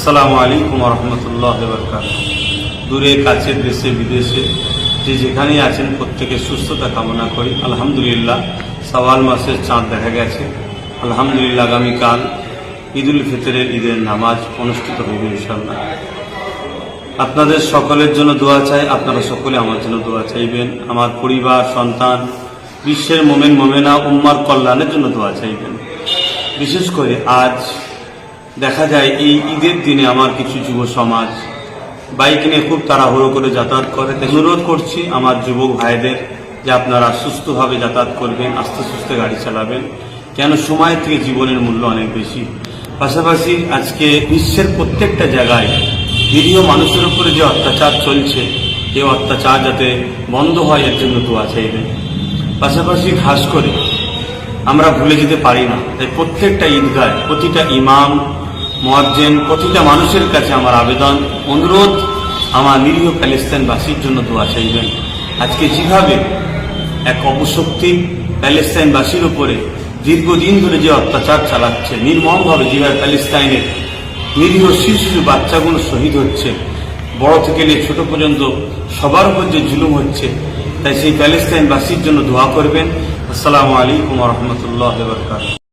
আসসালামু আলাইকুম রহমতুল্লাহ বরকাত দূরে কাছের দেশে, বিদেশে যে যেখানেই আছেন প্রত্যেকে সুস্থতা কামনা করি। আলহামদুলিল্লাহ, সওয়াল মাসের চাঁদ দেখা গেছে। আলহামদুলিল্লাহ, আগামীকাল ঈদুল ফিতরের ঈদের নামাজ অনুষ্ঠিত হইবে ইনশাল্লাহ আপনাদের সকলের জন্য দোয়া চাই, আপনারা সকলে আমার জন্য দোয়া চাইবেন। আমার পরিবার, সন্তান, বিশ্বের মোমেন মোমেনা, উম্মার কল্যাণের জন্য দোয়া চাইবেন। বিশেষ করে আজ দেখা যায় এই ঈদের দিনে আমার কিছু যুব সমাজ বাইক নিয়ে খুব তাড়াহুড়ো করে যাতায়াত করে। অনুরোধ করছি আমার যুবক ভাইদের যে আপনারা সুস্থভাবে যাতায়াত করবেন, আস্তে সুস্থে গাড়ি চালাবেন। কেন সময় থেকে জীবনের মূল্য অনেক বেশি। পাশাপাশি আজকে বিশ্বের প্রত্যেকটা জায়গায় নিরীহ মানুষের উপরে যে অত্যাচার চলছে, এই অত্যাচার যাতে বন্ধ হয়, এর জন্য দোয়া চাইবেন। পাশাপাশি খাস করে আমরা ভুলে যেতে পারি না। তাই প্রত্যেকটা ঈদগায় প্রতিটা ইমাম মোয়াজ্জেন, প্রতিটা মানুষের কাছে আমার আবেদন, অনুরোধ, আমার নিরীহ প্যালেস্তাইনবাসীর জন্য দোয়া চাইবেন। আজকে যেভাবে এক অপশক্তি প্যালেস্তাইনবাসীর উপরে দীর্ঘদিন ধরে যে অত্যাচার চালাচ্ছে, নির্মমভাবে যেভাবে প্যালেস্তাইনের নিরীহ শিশু শিশু বাচ্চাগুলো শহীদ হচ্ছে, বড় থেকে নিয়ে ছোট পর্যন্ত সবার উপর যে জুলুম হচ্ছে, তাই সেই প্যালেস্তাইনবাসীর জন্য দোয়া করবেন। আসসালামু আলাইকুম রহমতুল্লাহ